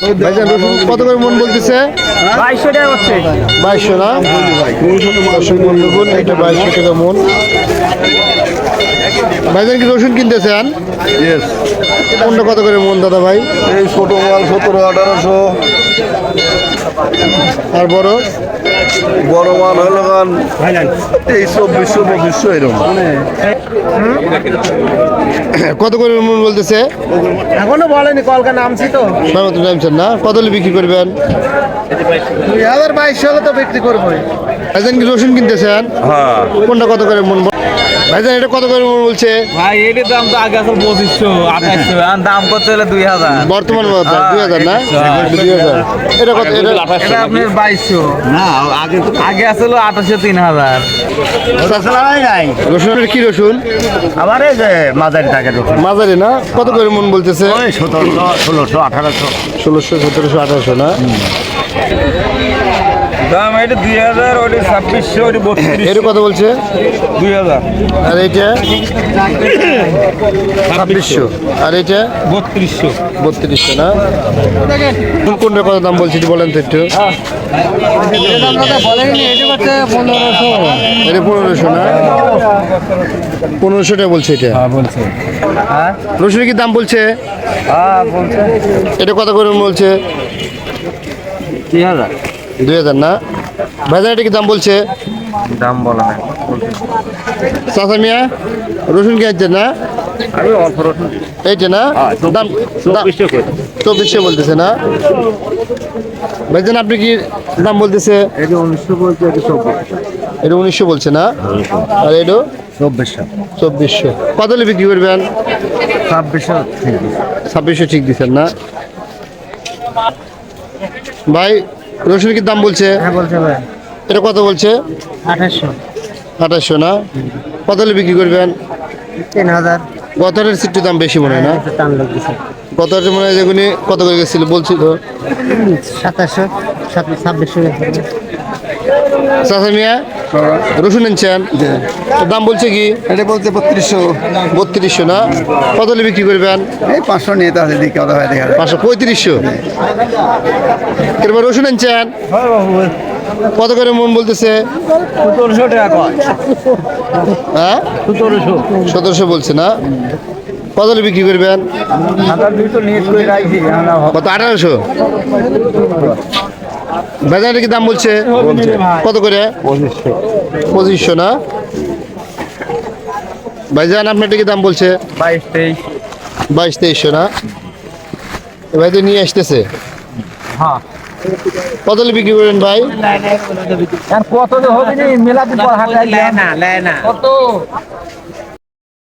ভাইজান রসুন কত করে মন বলতেছে? বাইশশো টাকা হচ্ছে। বাইশশো না? দর্শক বন্ধুগণ এটা বাইশশো টাকা মন। ভাইজান কি রসুন কিনতেছেন? কোনটা কত করে মন দাদা ভাই? এই ছোট মাল সতেরো আঠারোশো। আর বড়? বড় মাল হলো গান এই চব্বিশশো পঁচিশশো এরকম। কত করে মন বলতেছে? এখনও বলেনি কলকা নামছি তো। সর্বত নামছেন না। কত বিক্রি করবেন? দুই হাজার বাইশশো হলে তো বিক্রি করব ভাইজান কি রসুন কিনতেছেন? হ্যাঁ। কোনটা কত করে মন বল- ভাইজান এটা কত করে মন বলছে? ভাই এটির দাম তো আগে আসলে পঁচিশশো আঠাশশো আর দাম করতে হলে দুই হাজার। বর্তমান বাজার দুই হাজার না? দুই হাজার। এটা কত এটা এটা আপনার বাইশশো। না আগে তো আগে আসলে আঠাশশো তিন হাজার। রসুনের কি রসুন? আবার এই যে মাঝারি থাকে তো মাঝারি না? কত করে মন বলতেছে? সতেরোশো ষোলোশো আঠারোশো। ষোলোশো সতেরোশো আঠারোশো না? দাম এটা দুই হাজার ওটি ছাব্বিশশো ওটি বত্রিশ এটা কত বলছে? দুই হাজার। আর এইটা? ছাব্বিশশো। আর এটা বত্রিশশো। বত্রিশশো না? কোনটা কত দাম বলছি একটু বলেন তো একটু। এটা পনেরোশো। না পনেরোশো টাকা বলছে এটা। বলছে। রসুনের কি দাম বলছে? হ্যাঁ এটা কত করে বলছে? হাজার। দুই হাজার না? এটা কি দাম বলছে? দাম বলা নাই চাচা মিয়া রসুন কি আছে না? আমি অল্প রসুন। এইটা না? দাম চব্বিশশো বলতেছে না? ভাইজান আপনি কি দাম বলতেছে? এটা উনিশশো বলছে এটা চব্বিশ। এটা উনিশশো বলছে না? আর এটা চব্বিশশো। চব্বিশশো। কত বিক্রি করবেন? ছাব্বিশশো ছাব্বিশশো ঠিক দিচ্ছেন না? ভাই রসুন কি দাম বলছে? হ্যাঁ বলছে এটা কত বলছে? আঠাশশো। আঠাশশো না? কত বিক্রি করবেন? তিন হাজার। গতরের সিটটির দাম বেশি মনে হয় না? টান গতরের মনে হয় যেগুলি কত করে গেছিল তো সাতাশশো ছাব্বিশশো। চাচা রসুন আনছেন দাম বলছে কি? এটা বলতে বত্রিশশো। বত্রিশশো না? কত বিক্রি করবেন? এই পাঁচশো নিয়ে তাহলে দিকে কথা হয় দেখা পাঁচশো পঁয়ত্রিশশো। এরপর রসুন আনছেন কত করে মন বলতেছে? সতেরোশো টাকা হ্যাঁ? সতেরোশো। সতেরোশো বলছে না? কত বিক্রি করবেন? কত? আঠারোশো। বাজারে কি দাম বলছে? কত করে? পঁচিশশো। না? ভাইজান আপনার কি দাম বলছে? বাইশ তেইশ। বাইশ তেইশশো না? এ ভাই তো নিয়ে আসতেছে। হ্যাঁ। কত বিক্রি করবেন ভাই? হবে না না। কত?